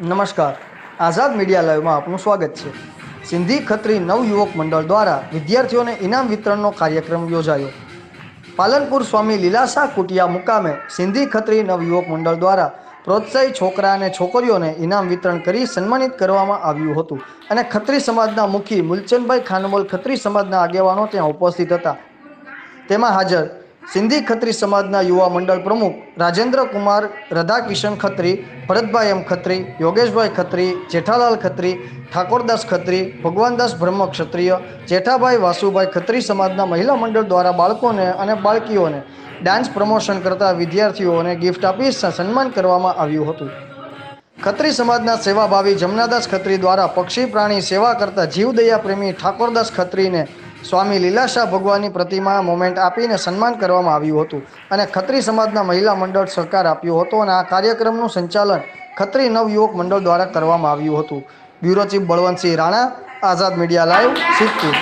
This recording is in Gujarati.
નમસ્કાર. આઝાદ મીડિયા લાઈવમાં આપનું સ્વાગત છે. સિંધી ખત્રી નવયુવક મંડળ દ્વારા વિદ્યાર્થીઓને ઇનામ વિતરણનો કાર્યક્રમ યોજાયો. પાલનપુર સ્વામી લીલાશા કુટિયા મુકામે સિંધી ખત્રી નવયુવક મંડળ દ્વારા પ્રોત્સાહી છોકરા અને છોકરીઓને ઇનામ વિતરણ કરી સન્માનિત કરવામાં આવ્યું હતું અને ખત્રી સમાજના મુખી મુલચંદભાઈ ખાનમોલ ખત્રી સમાજના આગેવાનો ત્યાં ઉપસ્થિત હતા. તેમાં હાજર સિંધી ખત્રી સમાજના યુવા મંડળ પ્રમુખ રાજેન્દ્ર કુમાર, રધાકિશન ખત્રી, ભરતભાઈ એમ ખત્રી, યોગેશભાઈ ખત્રી, જેઠાલાલ ખત્રી, ઠાકોરદાસ ખત્રી, ભગવાનદાસ બ્રહ્મ ક્ષત્રિય, જેઠાભાઈ વાસુભાઈ ખત્રી સમાજના મહિલા મંડળ દ્વારા બાળકોને અને બાળકીઓને ડાન્સ પ્રમોશન કરતા વિદ્યાર્થીઓને ગિફ્ટ આપી સન્માન કરવામાં આવ્યું હતું. ખત્રી સમાજના સેવાભાવી જમનાદાસ ખત્રી દ્વારા પક્ષી પ્રાણી સેવા કરતા જીવદયા પ્રેમી ઠાકોરદાસ ખત્રીને સ્વામી લીલાશાહ ભગવાનની પ્રતિમા મોમેન્ટ આપીને સન્માન કરવામાં આવ્યું હતું અને ખત્રી સમાજના મહિલા મંડળ સહકાર આપ્યો હતો અને આ કાર્યક્રમનું સંચાલન ખત્રી નવયુવક મંડળ દ્વારા કરવામાં આવ્યું હતું. Bureau chief Balwantsinh Rana, Azad media live, Siddhpur.